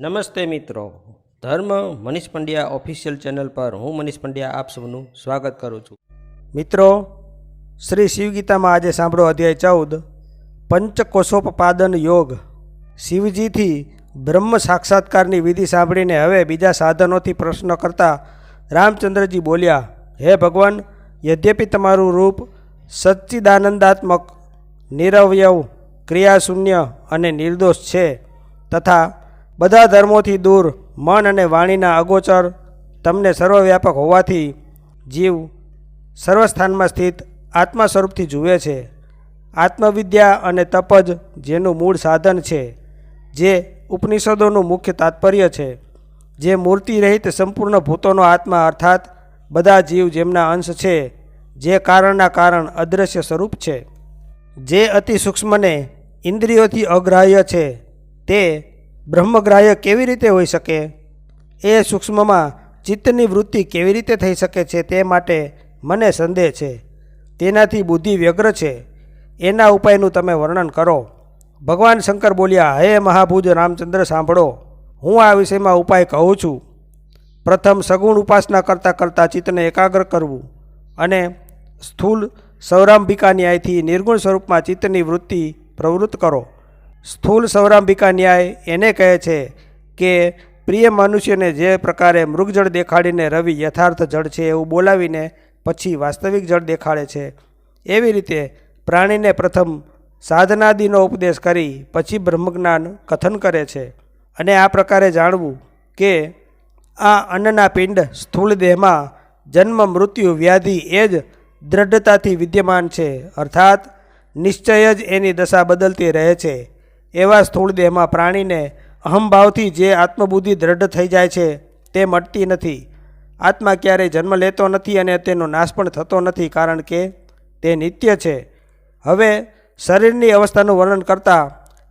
નમસ્તે મિત્રો. ધર્મ મનીષ પંડ્યા ઓફિશિયલ ચેનલ પર હું મનીષ પંડ્યા આપ સૌનું સ્વાગત કરું છું. મિત્રો, શ્રી શિવગીતામાં આજે સાંભળો અધ્યાય ચૌદ. પંચકોશોપપાદન યોગ. શિવજીથી બ્રહ્મ સાક્ષાત્કારની વિધિ સાંભળીને હવે બીજા સાધનોથી પ્રશ્ન કરતા રામચંદ્રજી બોલ્યા, હે ભગવાન, યદ્યપિ તમારું રૂપ સચ્ચિદાનંદાત્મક, નિરવયવ, ક્રિયાશૂન્ય અને નિર્દોષ છે, તથા બધા ધર્મોથી દૂર, મન અને વાણીના અગોચર, તમને સર્વવ્યાપક હોવાથી જીવ સર્વસ્થાનમાં સ્થિત આત્મા સ્વરૂપથી જુએ છે. આત્મવિદ્યા અને તપ જ જેનું મૂળ સાધન છે, જે ઉપનિષદોનું મુખ્ય તાત્પર્ય છે, જે મૂર્તિ રહિત સંપૂર્ણ ભૂતોનો આત્મા અર્થાત બધા જીવ જેમના અંશ છે, જે કારણના કારણ અદૃશ્ય સ્વરૂપ છે. જે અતિ સૂક્ષ્મને ઇન્દ્રિયોથી અગ્રાહ્ય છે, તે બ્રહ્મગ્રાહ્ય કેવી રીતે હોઈ શકે? એ સૂક્ષ્મમાં ચિત્તની વૃત્તિ કેવી રીતે થઈ શકે છે તે માટે મને સંદેહ છે. તેનાથી બુદ્ધિ વ્યગ્ર છે. એના ઉપાયનું તમે વર્ણન કરો. ભગવાન શંકર બોલ્યા, હે મહાભુજ રામચંદ્ર, સાંભળો. હું આ વિષયમાં ઉપાય કહું છું. પ્રથમ સગુણ ઉપાસના કરતાં કરતાં ચિત્તને એકાગ્ર કરવું અને સ્થૂલ સૌરાંભિકા ન્યાયથી નિર્ગુણ સ્વરૂપમાં ચિત્તની વૃત્તિ પ્રવૃત્ત કરો. સ્થૂલ સૌરાંભિકા ન્યાય એને કહે છે કે પ્રિય મનુષ્યને જે પ્રકારે મૃગજળ દેખાડીને રવિ યથાર્થ જળ છે એવું બોલાવીને પછી વાસ્તવિક જળ દેખાડે છે. એવી રીતે પ્રાણીને પ્રથમ સાધનાદિનો ઉપદેશ કરી પછી બ્રહ્મજ્ઞાન કથન કરે છે. અને આ પ્રકારે જાણવું કે આ અન્નના પિંડ સ્થૂળ દેહમાં જન્મ, મૃત્યુ, વ્યાધિ એ જ દ્રઢતાથી વિદ્યમાન છે. અર્થાત નિશ્ચય જ એની દશા બદલતી રહે છે. એવા સ્થૂળ દેહમાં પ્રાણીને અહમભાવથી જે આત્મબુદ્ધિ દ્રઢ થઈ જાય છે, તે મટતી નથી. આત્મા ક્યારેય જન્મ લેતો નથી અને તેનો નાશ પણ થતો નથી કારણ કે તે નિત્ય છે. હવે શરીરની અવસ્થાનું વર્ણન કરતાં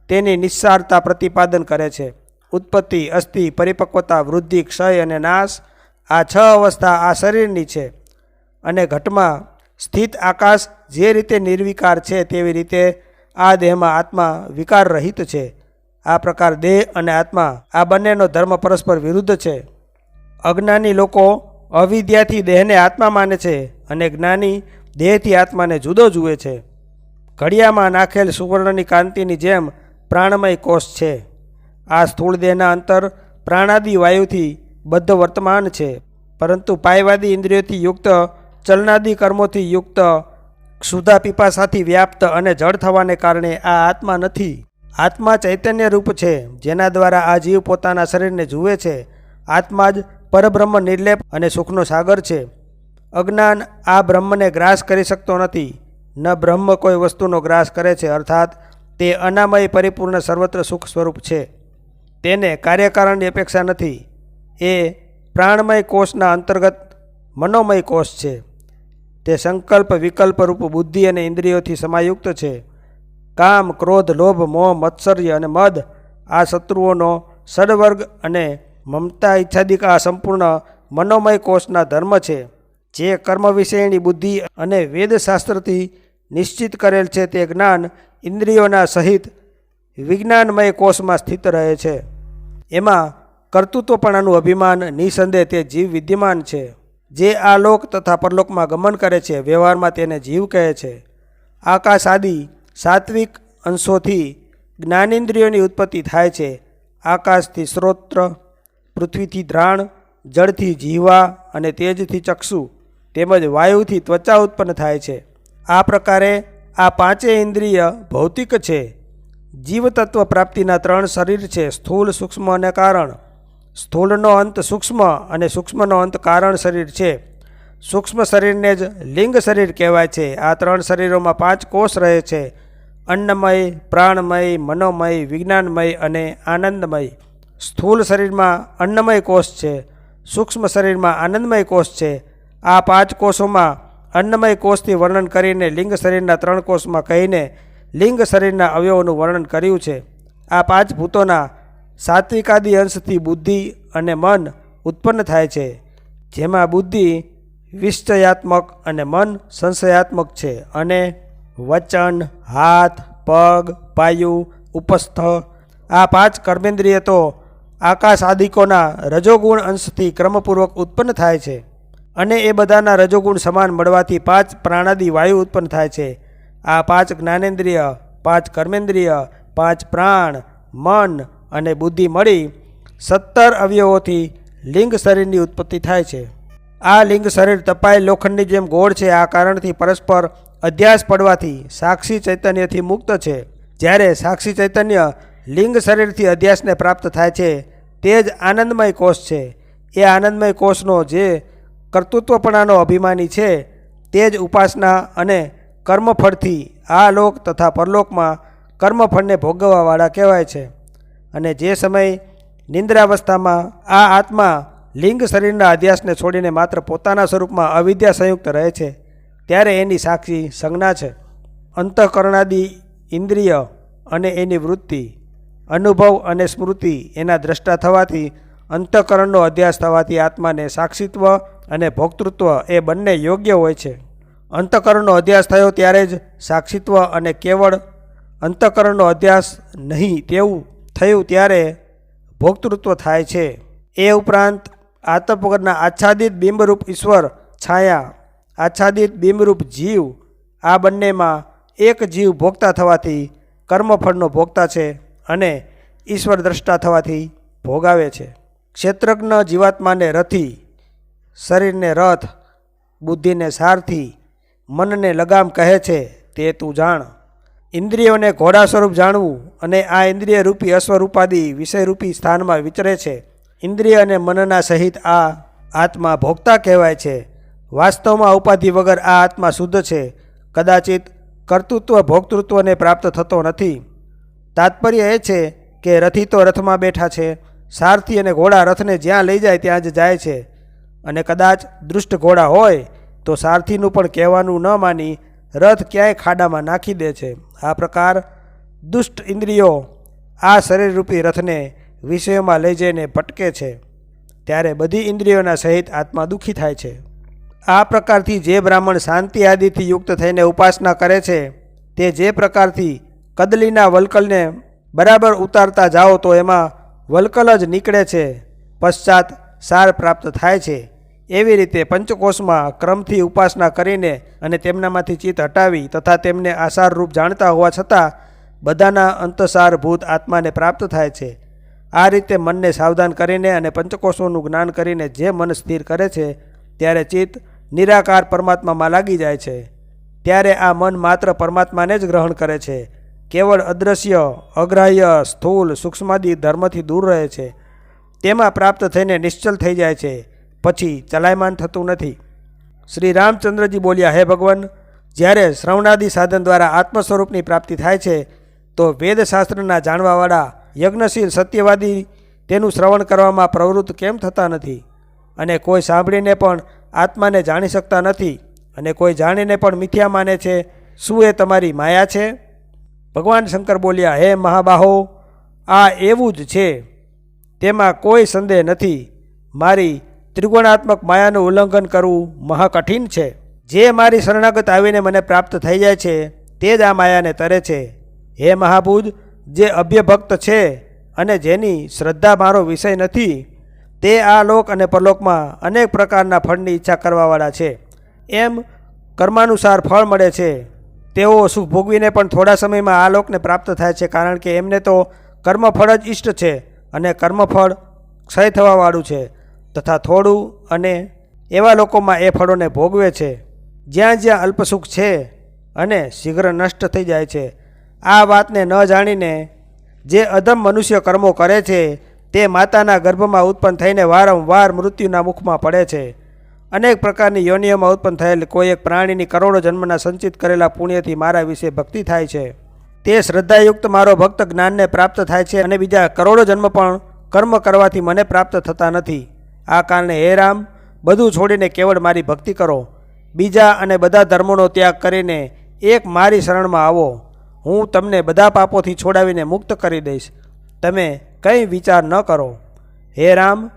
તેની નિસ્સારતા પ્રતિપાદન કરે છે. ઉત્પત્તિ, અસ્થિ, પરિપક્વતા, વૃદ્ધિ, ક્ષય અને નાશ આ છ અવસ્થા આ શરીરની છે અને ઘટમાં સ્થિત આકાશ જે રીતે નિર્વિકાર છે તેવી રીતે આ દેહમાં આત્મા વિકાર રહિત છે. આ પ્રકાર દેહ અને આત્મા આ બંનેનો ધર્મ પરસ્પર વિરુદ્ધ છે. અજ્ઞાની લોકો અવિદ્યાથી દેહને આત્મા માને છે અને જ્ઞાની દેહથી આત્માને જુદો જુએ છે. ઘડિયામાં નાખેલ સુવર્ણની કાંતિની જેમ પ્રાણમય કોષ છે. આ સ્થૂળ દેહના અંતર પ્રાણાદિ વાયુથી બદ્ધ વર્તમાન છે. પરંતુ પાયવાદી ઇન્દ્રિયોથી યુક્ત, ચલનાદિ કર્મોથી યુક્ત ક્ષુધા પીપાસાથી વ્યાપ્ત અને જળ થવાને કારણે આ આત્મા નથી. આત્મા ચૈતન્ય રૂપ છે, જેના દ્વારા આ જીવ પોતાના શરીરને જુએ છે. આત્મા જ પરબ્રહ્મ, નિર્લેપ અને સુખનો સાગર છે. અજ્ઞાન આ બ્રહ્મને ગ્રાસ કરી શકતો નથી. ન બ્રહ્મ કોઈ વસ્તુનો ગ્રાસ કરે છે, અર્થાત તે અનામય પરિપૂર્ણ સર્વત્ર સુખ સ્વરૂપ છે. તેને કાર્યકારણની અપેક્ષા નથી. એ પ્રાણમય કોષના અંતર્ગત મનોમય કોષ છે. તે સંકલ્પ, વિકલ્પ રૂપ બુદ્ધિ અને ઇન્દ્રિયોથી સમાયુક્ત છે. કામ, ક્રોધ, લોભ, મોહ, મત્સર્ય અને મદ આ શત્રુઓનો સડવર્ગ અને મમતા ઈચ્છાદિક આ સંપૂર્ણ મનોમય કોષના ધર્મ છે. જે કર્મ વિષયની બુદ્ધિ અને વેદશાસ્ત્રથી નિશ્ચિત કરેલ છે તે જ્ઞાન ઇન્દ્રિયોના સહિત વિજ્ઞાનમય કોષમાં સ્થિત રહે છે. એમાં કર્તૃત્વપણાનું અભિમાન, નિસંદેહ તે જીવ વિદ્યમાન છે. જે આ લોક તથા પરલોકમાં ગમન કરે છે, વ્યવહારમાં તેને જીવ કહે છે. આકાશ આદિ સાત્વિક અંશોથી જ્ઞાનેન્દ્રિયોની ઉત્પત્તિ થાય છે. આકાશથી શ્રોત્ર પૃથ્વીથી ધ્રાણ જળથી જીવા અને તેજથી ચક્ષુ તેમજ વાયુથી ત્વચા ઉત્પન્ન થાય છે. આ પ્રકારે આ પાંચેય ઇન્દ્રિય ભૌતિક છે. જીવતત્વ પ્રાપ્તિના ત્રણ શરીર છે, સ્થૂળ સૂક્ષ્મ અને કારણ. સ્થૂળનો અંત સૂક્ષ્મ અને સૂક્ષ્મનો અંત કારણ શરીર છે. સૂક્ષ્મ શરીરને જ લિંગ શરીર કહેવાય છે. આ ત્રણ શરીરોમાં પાંચ કોષ રહે છે. અન્નમય, પ્રાણમય, મનોમય, વિજ્ઞાનમય અને આનંદમય. સ્થૂળ શરીરમાં અન્નમય કોષ છે. સૂક્ષ્મ શરીરમાં આનંદમય કોષ છે. આ પાંચ કોષોમાં અન્નમય કોષથી વર્ણન કરીને લિંગ શરીરના ત્રણ કોષમાં કહીને લિંગ શરીરના અવયવોનું વર્ણન કર્યું છે. આ પાંચ ભૂતોના સાત્વિકાદિ અંશથી બુદ્ધિ અને મન ઉત્પન્ન થાય છે, જેમાં બુદ્ધિ વિશ્ચયાત્મક અને મન સંશયાત્મક છે અને વચન, હાથ, પગ, પાયુ, ઉપસ્થ. આ પાંચ કર્મેન્દ્રિય તો આકાશ આદિકોના રજોગુણ અંશથી ક્રમપૂર્વક ઉત્પન્ન થાય છે અને એ બધાના રજોગુણ સમાન મળવાથી પાંચ પ્રાણાદિ વાયુ ઉત્પન્ન થાય છે. આ પાંચ જ્ઞાનેન્દ્રિય, પાંચ કર્મેન્દ્રિય, પાંચ પ્રાણ, મન અને બુદ્ધિ મળી સત્તર અવયવોથી લિંગ શરીરની ઉત્પત્તિ થાય છે. આ લિંગ શરીર તપાયેલ લોખંડની જેમ ગોળ છે, આ કારણથી પરસ્પર અધ્યાસ પડવાથી સાક્ષી ચૈતન્યથી મુક્ત છે. જ્યારે સાક્ષી ચૈતન્ય લિંગ શરીરથી અધ્યાસને પ્રાપ્ત થાય છે, તે જ આનંદમય કોષ છે. એ આનંદમય કોષનો જે કર્તૃત્વપણાનો અભિમાની છે, તે જ ઉપાસના અને કર્મફળથી આ લોક તથા પરલોકમાં કર્મફળને ભોગવવાવાળા કહેવાય છે. અને જે સમય નિંદ્રાવસ્થામાં આ આત્મા લિંગ શરીરના અધ્યાસને છોડીને માત્ર પોતાના સ્વરૂપમાં અવિદ્યા સંયુક્ત રહે છે, ત્યારે એની સાક્ષી સંજ્ઞા છે. અંતઃકરણાદિ ઇન્દ્રિય અને એની વૃત્તિ, અનુભવ અને સ્મૃતિ એના દ્રષ્ટા થવાથી, અંતઃકરણનો અધ્યાસ થવાથી આત્માને સાક્ષિત્વ અને ભોક્તૃત્વ એ બંને યોગ્ય હોય છે. અંતઃકરણનો અધ્યાસ થયો ત્યારે જ સાક્ષિત્વ અને કેવળ અંતઃકરણનો અધ્યાસ નહીં તેવું થયું ત્યારે ભોક્તૃત્વ થાય છે. એ ઉપરાંત આતપ આચ્છાદિત બિંબરૂપ ઈશ્વર, છાયા, આચ્છાદિત બિંબરૂપ જીવ, આ બંનેમાં એક જીવ ભોગતા થવાથી કર્મફળનો ભોગતા છે અને ઈશ્વર દ્રષ્ટા થવાથી ભોગાવે છે. ક્ષેત્રજ્ઞ જીવાત્માને રથી, શરીરને રથ, બુદ્ધિને સારથી, મનને લગામ કહે છે તે તું જાણ. ઇન્દ્રિયોને ઘોડા સ્વરૂપ જાણવું અને આ ઇન્દ્રિય રૂપી અસ્વરૂપાદી વિષયરૂપી સ્થાનમાં વિચરે છે. ઇન્દ્રિય અને મનના સહિત આ આત્મા ભોગતા કહેવાય છે. વાસ્તવમાં ઉપાધિ વગર આ આત્મા શુદ્ધ છે. કદાચિત કર્તૃત્વ, ભોક્તૃત્વને પ્રાપ્ત થતો નથી. તાત્પર્ય એ છે કે રથી તો રથમાં બેઠા છે. સારથી અને ઘોડા રથને જ્યાં લઈ જાય ત્યાં જ જાય છે. અને કદાચ દૃષ્ટ ઘોડા હોય તો સારથીનું પણ કહેવાનું ન માની રથ ક્યાંય ખાડામાં નાખી દે છે. આ પ્રકાર દુષ્ટ ઇન્દ્રિયો આ શરીરરૂપી રથને વિષયોમાં લઈ જઈને ભટકે છે. ત્યારે બધી ઇન્દ્રિયોના સહિત આત્મા દુઃખી થાય છે. આ પ્રકારથી જે બ્રાહ્મણ શાંતિ આદિથી યુક્ત થઈને ઉપાસના કરે છે, તે જે પ્રકારથી કદલીના વલકલને બરાબર ઉતારતા જાઓ તો એમાં વલકલ જ નીકળે છે, પશ્ચાત સાર પ્રાપ્ત થાય છે. એવી રીતે પંચકોષમાં ક્રમથી ઉપાસના કરીને અને તેમનામાંથી ચિત્ત હટાવી તથા તેમને આસારરૂપ જાણતા હોવા છતાં બધાના અંતસારભૂત આત્માને પ્રાપ્ત થાય છે. આ રીતે મનને સાવધાન કરીને અને પંચકોષોનું જ્ઞાન કરીને જે મન સ્થિર કરે છે, ત્યારે ચિત્ત નિરાકાર પરમાત્મામાં લાગી જાય છે. ત્યારે આ મન માત્ર પરમાત્માને જ ગ્રહણ કરે છે. કેવળ અદ્રશ્ય, અગ્રાહ્ય, સ્થૂલ, સૂક્ષ્માદિ ધર્મથી દૂર રહે છે. તેમાં પ્રાપ્ત થઈને નિશ્ચલ થઈ જાય છે. પછી ચલાયમાન થતું નથી. શ્રી રામચંદ્રજી બોલ્યા, હે ભગવાન, જ્યારે શ્રવણાદિ સાધન દ્વારા આત્મ સ્વરૂપની પ્રાપ્તિ થાય છે, તો વેદશાસ્ત્રના જાણવાવાળા યજ્ઞશીલ સત્યવાદી તેનું શ્રવણ કરવામાં પ્રવૃત્ત કેમ થતા નથી? અને કોઈ સાંભળીને પણ આત્માને જાણી શકતા નથી, અને કોઈ જાણીને પણ મિથ્યા માને છે, શું એ તમારી માયા છે? ભગવાન શંકર બોલ્યા, હે મહાબાહો, આ એવું જ છે. તેમાં કોઈ સંદેહ નથી. મારી ત્રિગુણાત્મક માયાનું ઉલ્લંઘન કરવું મહાકઠિન છે. જે મારી શરણાગત આવીને મને પ્રાપ્ત થઈ જાય છે, તે જ આ માયાને તરે છે. હે મહાભુજ જે અભ્યભક્ત છે અને જેની શ્રદ્ધા મારો વિષય નથી, તે આ લોક અને પરલોકમાં અનેક પ્રકારના ફળની ઈચ્છા કરવાવાળા છે. એમ કર્માનુસાર ફળ મળે છે. તેઓ સુખ ભોગવીને પણ થોડા સમયમાં આ લોકને પ્રાપ્ત થાય છે, કારણ કે એમને તો કર્મફળ જ ઇષ્ટ છે અને કર્મફળ ક્ષય થવાવાળું છે. તથા થોડું અને એવા લોકોમાં એ ફળોને ભોગવે છે. જ્યાં જ્યાં અલ્પસુખ છે અને શીઘ્ર નષ્ટ થઈ જાય છે. આ વાતને ન જાણીને જે અધમ મનુષ્ય કર્મો કરે છે, તે માતાના ગર્ભમાં ઉત્પન્ન થઈને વારંવાર મૃત્યુના મુખમાં પડે છે. અનેક પ્રકારની યોનિઓમાં ઉત્પન્ન થયેલ કોઈ એક પ્રાણીની કરોડો જન્મના સંચિત કરેલા પુણ્યથી મારા વિશે ભક્તિ થાય છે. તે શ્રદ્ધાયુક્ત મારો ભક્ત જ્ઞાનને પ્રાપ્ત થાય છે અને બીજા કરોડો જન્મ પણ કર્મ કરવાથી મને પ્રાપ્ત થતા નથી. આ કારણે હે રામ, બધું છોડીને કેવળ મારી ભક્તિ કરો. બીજા અને બધા ધર્મોનો ત્યાગ કરીને એક મારી શરણમાં આવો. હું તમને બધા પાપોથી છોડાવીને મુક્ત કરી દઈશ. તમે કંઈ વિચાર ન કરો. હે રામ,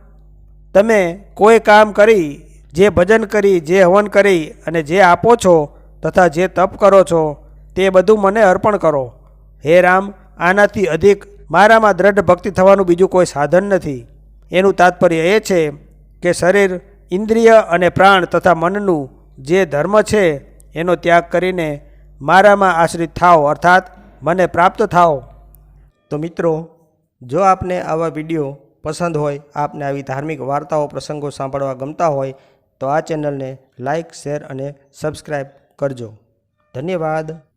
તમે કોઈ કામ કરી, જે ભજન કરી, જે હવન કરી અને જે આપો છો તથા જે તપ કરો છો, તે બધું મને અર્પણ કરો. હે રામ, આનાથી અધિક મારામાં દ્રઢ ભક્તિ થવાનું બીજું કોઈ સાધન નથી. એનું તાત્પર્ય એ છે કે શરીર ઇન્દ્રિય અને પ્રાણ તથા મનનું જે ધર્મ છે, એનો ત્યાગ કરીને મારામાં આશ્રિત થાવ અર્થાત મને પ્રાપ્ત થાઓ. તો મિત્રો, જો આપને આવા વીડિયો પસંદ હોય, આપને આવી ધાર્મિક વાર્તાઓ, પ્રસંગો સાંભળવા ગમતા હોય, તો આ ચેનલને લાઇક શેર અને સબસ્ક્રાઈબ કરજો. ધન્યવાદ.